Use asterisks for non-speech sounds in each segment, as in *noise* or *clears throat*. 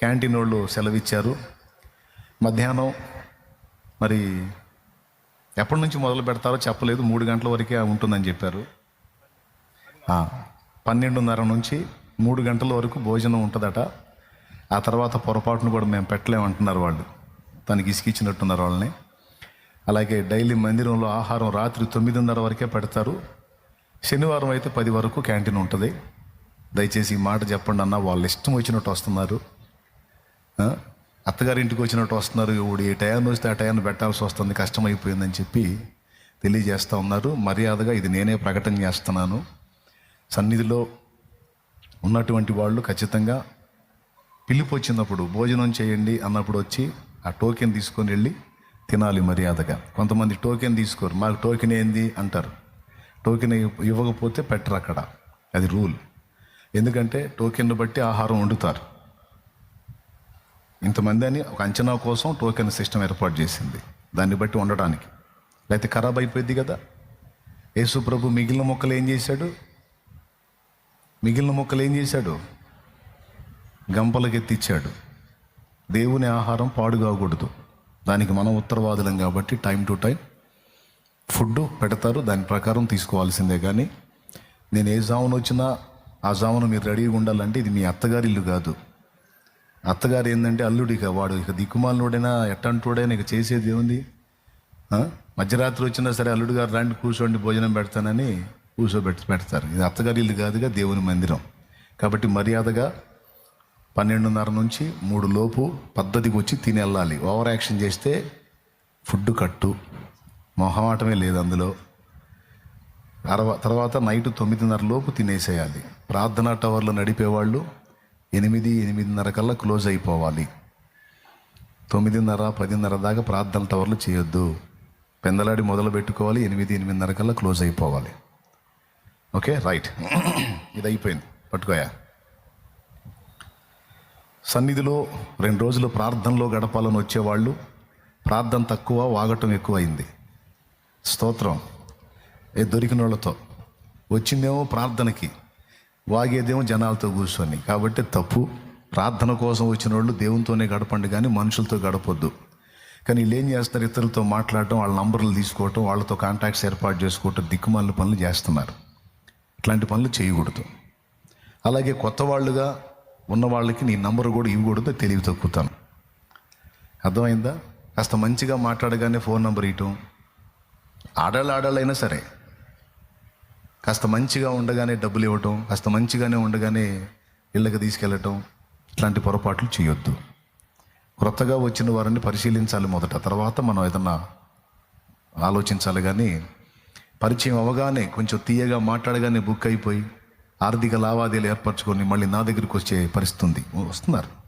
Canteen వాళ్ళు సెలవిచ్చారు. మధ్యాహ్నం మరి ఎప్పటి నుంచి మొదలు పెడతారో చెప్పలేదు. మూడు గంటల వరకే ఉంటుందని చెప్పారు. పన్నెండున్నర నుంచి మూడు గంటల వరకు భోజనం ఉంటుందట. ఆ తర్వాత పొరపాటును కూడా మేము పెట్టలేమంటున్నారు వాళ్ళు. తనకి ఇసుకిచ్చినట్టున్నారు వాళ్ళని. అలాగే డైలీ మందిరంలో ఆహారం రాత్రి తొమ్మిదిన్నర వరకే పెడతారు. శనివారం అయితే పది వరకు క్యాంటీన్ ఉంటుంది. దయచేసి ఈ మాట చెప్పండి అన్న వాళ్ళు ఇష్టం వచ్చినట్టు వస్తున్నారు. అత్తగారింటికి వచ్చినట్టు వస్తున్నారు. ఇప్పుడు ఈ టయాన్ని వస్తే ఆ టయాన్ని పెట్టాల్సి వస్తుంది. కష్టమైపోయిందని చెప్పి తెలియజేస్తూ ఉన్నారు. మర్యాదగా ఇది నేనే ప్రకటన చేస్తున్నాను. సన్నిధిలో ఉన్నటువంటి వాళ్ళు ఖచ్చితంగా పిలుపు వచ్చినప్పుడు భోజనం చేయండి అన్నప్పుడు వచ్చి ఆ టోకెన్ తీసుకొని వెళ్ళి తినాలి మర్యాదగా. కొంతమంది టోకెన్ తీసుకోరు. మాకు టోకెన్ ఏంది? అంటారు. టోకెన్ ఇవ్వకపోతే పెట్టరు అక్కడ. అది రూల్. ఎందుకంటే టోకెన్ బట్టి ఆహారం వండుతారు. ఇంతమంది అని ఒక అంచనా కోసం టోకెన్ సిస్టమ్ ఏర్పాటు చేసింది. దాన్ని బట్టి ఉండడానికి లేకపోతే ఖరాబ్ అయిపోయింది కదా. యేసు ప్రభు మిగిలిన మొక్కలు ఏం చేశాడు? మిగిలిన మొక్కలు ఏం చేశాడు? గంపలకెత్తిచ్చాడు. దేవుని ఆహారం పాడు కాకూడదు. దానికి మనం ఉత్తరవాదులం కాబట్టి టైం టు టైం ఫుడ్ పెడతారు. దాని ప్రకారం తీసుకోవాల్సిందే కానీ నేను ఏ జామున వచ్చినా ఆ జామున మీరు రెడీగా ఉండాలంటే ఇది మీ అత్తగారి ఇల్లు కాదు. అత్తగారు ఏంటంటే అల్లుడు ఇక వాడు ఇక దిక్కుమాలనుడైనా ఎట్టంటోడైనా ఇక చేసేది ఏముంది? మధ్యరాత్రి వచ్చినా సరే అల్లుడు గారు రండి కూర్చోండి భోజనం పెడతానని కూర్చోబెట్టి పెడతారు. ఇది అత్తగారి ఇల్లు కాదుగా దేవుని మందిరం. కాబట్టి మర్యాదగా పన్నెండున్నర నుంచి మూడు లోపు పద్ధతికి వచ్చి తిని వెళ్ళాలి. ఓవర్ యాక్షన్ చేస్తే ఫుడ్ కట్టు. మొహమాటమే లేదు అందులో. తర్వాత తర్వాత నైట్ తొమ్మిదిన్నర లోపు తినేసేయాలి. ప్రార్థనా టవర్లో నడిపేవాళ్ళు ఎనిమిది ఎనిమిదిన్నర కల్లా క్లోజ్ అయిపోవాలి. తొమ్మిదిన్నర పదిన్నర దాకా ప్రార్థన టవర్లు చేయొద్దు. పెందలాడి మొదలు పెట్టుకోవాలి ఎనిమిది ఎనిమిదిన్నర కల్లా క్లోజ్ అయిపోవాలి. Okay right. *clears throat* ఇది అయిపోయింది. పట్టుకోయా? సన్నిధిలో రెండు రోజులు ప్రార్థనలో గడపాలని వచ్చేవాళ్ళు. ప్రార్థన తక్కువ వాగటం ఎక్కువైంది. స్తోత్రం. ఏ దొరికిన వాళ్ళతో వచ్చిందేమో ప్రార్థనకి. వాగేదేమో జనాలతో కూర్చొని. కాబట్టి తప్పు. ప్రార్థన కోసం వచ్చిన వాళ్ళు దేవునితోనే గడపండి కానీ మనుషులతో గడపొద్దు. కానీ వీళ్ళు ఏం చేస్తారు ఇతరులతో మాట్లాడటం వాళ్ళ నంబర్లు తీసుకోవటం వాళ్ళతో కాంటాక్ట్స్ ఏర్పాటు చేసుకోవటం దిక్కుమాలిన పనులు చేస్తున్నారు. ఇట్లాంటి పనులు చేయకూడదు. అలాగే కొత్త వాళ్ళుగా ఉన్న వాళ్ళకి నీ నంబర్ కూడా ఇవ్వకూడదు తెలివి తక్కుతాను. అర్థమైందా? కాస్త మంచిగా మాట్లాడగానే ఫోన్ నెంబర్ ఇవ్వటం. ఆడాలి ఆడాలైనా సరే. కాస్త మంచిగా ఉండగానే డబ్బులు ఇవ్వటం కాస్త మంచిగానే ఉండగానే ఇళ్ళకి తీసుకెళ్ళటం ఇట్లాంటి పొరపాట్లు చేయొద్దు. క్రొత్తగా వచ్చిన వారిని పరిశీలించాలి మొదట. తర్వాత మనం ఏదన్నా ఆలోచించాలి కానీ పరిచయం అవగానే కొంచెం తీయగా మాట్లాడగానే బుక్ అయిపోయి ఆర్థిక లావాదేవీలు ఏర్పరచుకొని మళ్ళీ నా దగ్గరికి వచ్చే పరిస్థితి ఉంది. వస్తున్నారు.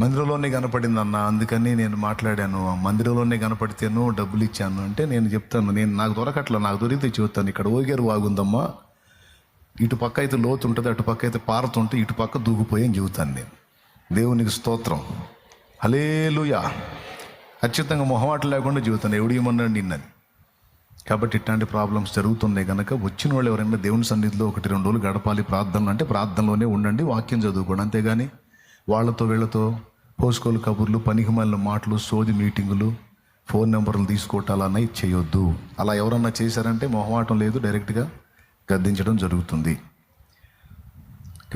మందిరంలోనే కనపడింది అన్న అందుకని నేను మాట్లాడాను. మందిరంలోనే కనపడితేను డబ్బులు ఇచ్చాను అంటే నేను చెప్తాను. నేను నాకు దొరకట్లా నాకు దొరికితే చూస్తాను ఇక్కడ ఓగేరు వాగుందమ్మా. ఇటు పక్క అయితే లోతు ఉంటుంది అటు పక్క అయితే పారుతుంటే ఇటు పక్క దూగిపోయి అని చెబుతాను నేను. దేవునికి స్తోత్రం. హలేలుయా ఖచ్చితంగా మొహమాట లేకుండా చెబుతాను. ఎవడు ఇవ్వమన్నాడు నిన్నని. కాబట్టి ఇట్లాంటి ప్రాబ్లమ్స్ జరుగుతున్నాయి కనుక వచ్చిన వాళ్ళు ఎవరైనా దేవుని సన్నిధిలో ఒకటి రెండు రోజులు గడపాలి ప్రార్థనలు అంటే ప్రార్థనలోనే ఉండండి వాక్యం చదువుకోండి. అంతేగాని వాళ్ళతో వీళ్ళతో పోసుకోలు కబుర్లు పనికిమాలిన మాటలు సోది మీటింగులు ఫోన్ నెంబర్లు తీసుకోవటం అన్నవి చేయొద్దు అలా ఎవరన్నా చేశారంటే మొహమాటం లేదు డైరెక్ట్గా గద్దించడం జరుగుతుంది.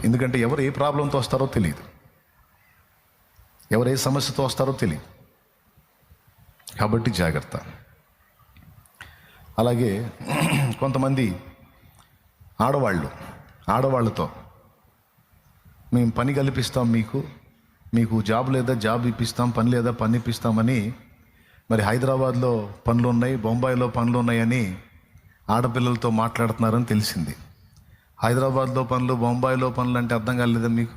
ఎందుకంటే ఎవరు ఏ ప్రాబ్లంతో వస్తారో తెలియదు ఎవరు ఏ సమస్యతో వస్తారో తెలియదు కాబట్టి జాగ్రత్త. అలాగే కొంతమంది ఆడవాళ్ళు ఆడవాళ్ళతో మేము పని కల్పిస్తాం మీకు మీకు జాబ్ లేదా జాబ్ ఇప్పిస్తాం పని లేదా పని ఇప్పిస్తామని మరి హైదరాబాద్లో పనులు ఉన్నాయి బొంబాయిలో పనులు ఉన్నాయని ఆడపిల్లలతో మాట్లాడుతున్నారని తెలిసింది. హైదరాబాద్లో పనులు బొంబాయిలో పనులు అంటే అర్థం కాలేదా మీకు?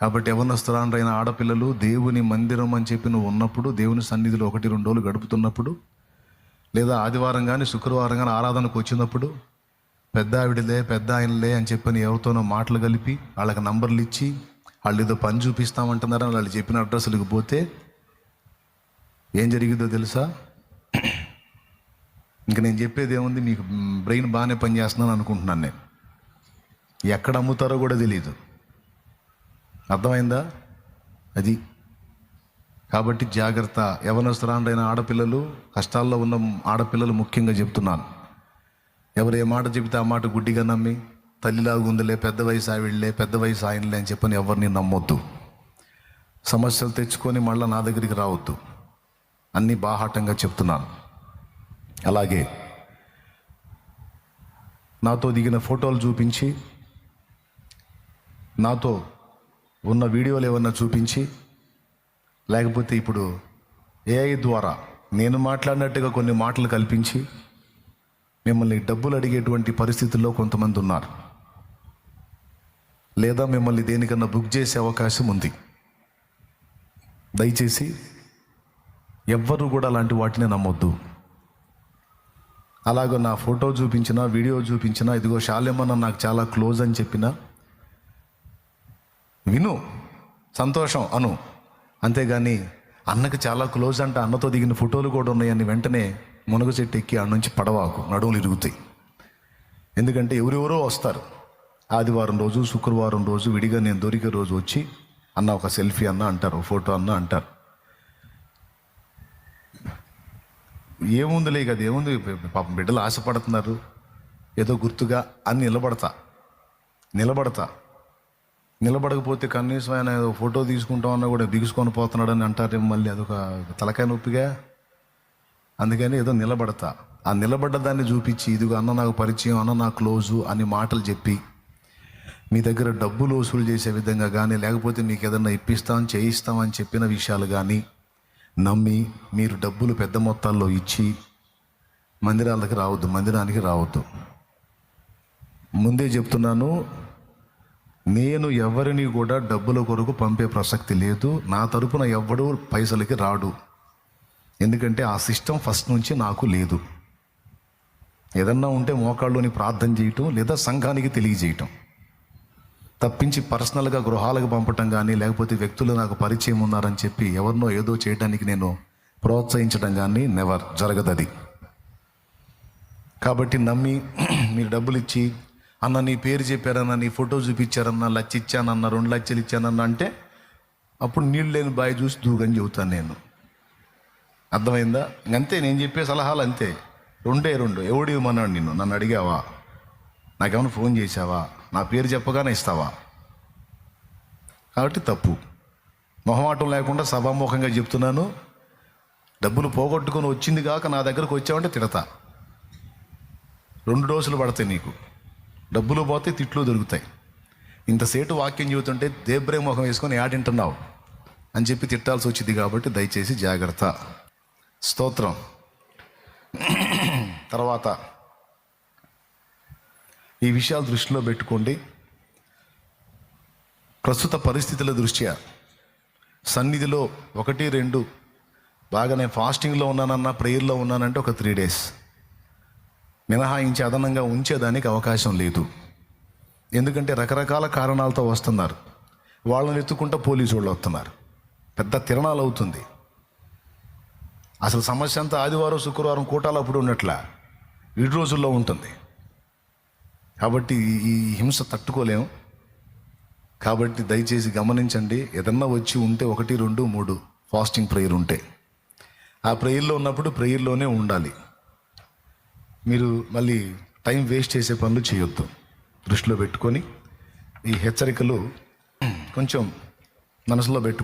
కాబట్టి యవనస్తురాండ్రైన ఆడపిల్లలు దేవుని మందిరం అని చెప్పి నువ్వు ఉన్నప్పుడు దేవుని సన్నిధిలో ఒకటి రెండు రోజులు గడుపుతున్నప్పుడు లేదా ఆదివారం కానీ శుక్రవారం కానీ ఆరాధనకు వచ్చినప్పుడు పెద్ద ఆవిడలే పెద్ద ఆయనలే అని చెప్పని ఎవరితోనో మాటలు కలిపి వాళ్ళకి నంబర్లు ఇచ్చి వాళ్ళు ఏదో పని చూపిస్తామంటున్నారని వాళ్ళు చెప్పిన అడ్రస్లకు పోతే ఏం జరిగిందో తెలుసా? ఇంక నేను చెప్పేది ఏముంది? మీకు బ్రెయిన్ బాగానే పనిచేస్తున్నాను అనుకుంటున్నాను నేను. ఎక్కడ అమ్ముతారో కూడా తెలియదు అర్థమైందా? అది. కాబట్టి జాగ్రత్త. యవనస్తురాండైన ఆడపిల్లలు కష్టాల్లో ఉన్న ఆడపిల్లలు ముఖ్యంగా చెప్తున్నాను. ఎవరు ఏ మాట చెబితే ఆ మాట గుడ్డిగా నమ్మి తల్లిలాగా ఉందిలే పెద్ద వయసు ఆవిడలే పెద్ద వయసు ఆయనలే అని చెప్పని ఎవరిని నమ్మొద్దు. సమస్యలు తెచ్చుకొని మళ్ళీ నా దగ్గరికి రావద్దు. అన్నీ బాహాటంగా చెప్తున్నాను. అలాగే నాతో దిగిన ఫోటోలు చూపించి నాతో ఉన్న వీడియోలు ఏమన్నా చూపించి లేకపోతే ఇప్పుడు ఏఐ ద్వారా నేను మాట్లాడినట్టుగా కొన్ని మాటలు కల్పించి మిమ్మల్ని డబ్బులు అడిగేటువంటి పరిస్థితుల్లో కొంతమంది ఉన్నారు. లేదా మిమ్మల్ని దేనికన్నా బుక్ చేసే అవకాశం ఉంది. దయచేసి ఎవ్వరూ కూడా అలాంటి వాటిని నమ్మొద్దు. అలాగ నా ఫోటో చూపించినా వీడియో చూపించినా ఇదిగో శాల్యమన్న నాకు చాలా క్లోజ్ అని చెప్పినా విను సంతోషం అను. అంతేగాని అన్నకి చాలా క్లోజ్ అంటే అన్నతో దిగిన ఫోటోలు కూడా ఉన్నాయని వెంటనే మునగ చెట్టు ఎక్కి ఆ నుంచి పడవాకు నడువులు ఇరుగుతాయి. ఎందుకంటే ఎవరెవరో వస్తారు. ఆదివారం రోజు శుక్రవారం రోజు విడిగా నేను దొరికే రోజు వచ్చి అన్న ఒక సెల్ఫీ అన్న అంటారు ఫోటో అన్న అంటారు. ఏముందిలే కదా ఏముంది? పాపం బిడ్డలు ఆశపడుతున్నారు. ఏదో గుర్తుగా అని నిలబడతా. నిలబడతా. నిలబడకపోతే కనీసం ఆయన ఫోటో తీసుకుంటామన్నా కూడా బిగుసుకొని పోతున్నాడని అంటారేమో మళ్ళీ అదొక తలకాయ నొప్పిగా? అందుకని ఏదో నిలబడతా. ఆ నిలబడ్డ దాన్ని చూపించి ఇదిగో అన్న నాకు పరిచయం అన్న నాకు క్లోజు అని మాటలు చెప్పి మీ దగ్గర డబ్బులు వసూలు చేసే విధంగా కానీ లేకపోతే మీకు ఏదన్నా ఇప్పిస్తాం చేయిస్తాం అని చెప్పిన విషయాలు కానీ నమ్మి మీరు డబ్బులు పెద్ద మొత్తాల్లో ఇచ్చి మందిరాలకు రావద్దు మందిరానికి రావద్దు. ముందే చెప్తున్నాను నేను ఎవరిని కూడా డబ్బుల కొరకు పంపే ప్రసక్తి లేదు. నా తరపున ఎవ్వడు పైసలకి రాడు. ఎందుకంటే ఆ సిస్టమ్ ఫస్ట్ నుంచి నాకు లేదు. ఏదన్నా ఉంటే మోకాళ్ళలోని ప్రార్థన చేయటం లేదా సంఘానికి తెలియజేయటం. తప్పించి పర్సనల్గా గృహాలకు పంపటం కానీ లేకపోతే వ్యక్తులు నాకు పరిచయం ఉన్నారని చెప్పి ఎవరినో ఏదో చేయడానికి నేను ప్రోత్సహించడం కానీ నెవర్ జరగదది. కాబట్టి నమ్మి *clears throat* మీరు డబ్బులు ఇచ్చి అన్న నీ పేరు చెప్పారన్న నీ ఫోటో చూపించారన్న లచ్చ ఇచ్చానన్న రెండు లక్షలు ఇచ్చానన్న అంటే అప్పుడు నీళ్ళు లేని బాయ్ చూసి దూగని చెబుతాను నేను. అర్థమైందా? అంతే నేను చెప్పే సలహాలు అంతే. రెండే రెండు. ఎవడు ఇవ్వమన్నాడు నిన్ను? నన్ను అడిగావా? నాకేమైనా ఫోన్ చేసావా నా పేరు చెప్పగానే ఇస్తావా? కాబట్టి తప్పు. మొహమాటం లేకుండా సభాముఖంగా చెప్తున్నాను. డబ్బులు పోగొట్టుకొని వచ్చింది కాక నా దగ్గరకు వచ్చావంటే తిడతా. రెండు డోసులు పడతాయి నీకు. డబ్బులు పోతే తిట్లు దొరుకుతాయి. ఇంతసేటు వాక్యం చెబుతుంటే దేబ్రే ముఖం వేసుకొని యాడింటున్నావు అని చెప్పి తిట్టాల్సి వచ్చింది కాబట్టి దయచేసి జాగ్రత్త. స్తోత్రం. తర్వాత ఈ విషయాలు దృష్టిలో పెట్టుకోండి. ప్రస్తుత పరిస్థితుల దృష్ట్యా సన్నిధిలో ఒకటి రెండు బాగా నేను ఫాస్టింగ్లో ఉన్నానన్నా ప్రేయర్లో ఉన్నానంటే ఒక త్రీ డేస్. మినహాయించి అదనంగా ఉంచేదానికి అవకాశం లేదు. ఎందుకంటే రకరకాల కారణాలతో వస్తున్నారు. వాళ్ళని ఎత్తుకుంటూ పోలీసు వాళ్ళు వస్తున్నారు. పెద్ద తిరణాలు అవుతుంది. అసలు సమస్య అంతా ఆదివారం శుక్రవారం కూటాలు అప్పుడు ఉన్నట్ల. ఈ రోజుల్లో ఉంటుంది. కాబట్టి ఈ- హింస తట్టుకోలేము. కాబట్టి దయచేసి గమనించండి ఏదన్నా వచ్చి ఉంటే ఒకటి రెండు మూడు ఫాస్టింగ్ ప్రేయర్ ఉంటే. ఆ ప్రేయర్లో ఉన్నప్పుడు ప్రేయర్లోనే ఉండాలి. మీరు మళ్ళీ టైం వేస్ట్ చేసే పనులు చేయొద్దు. దృష్టిలో పెట్టుకొని ఈ హెచ్చరికలు కొంచెం మనసులో పెట్టుకోండి.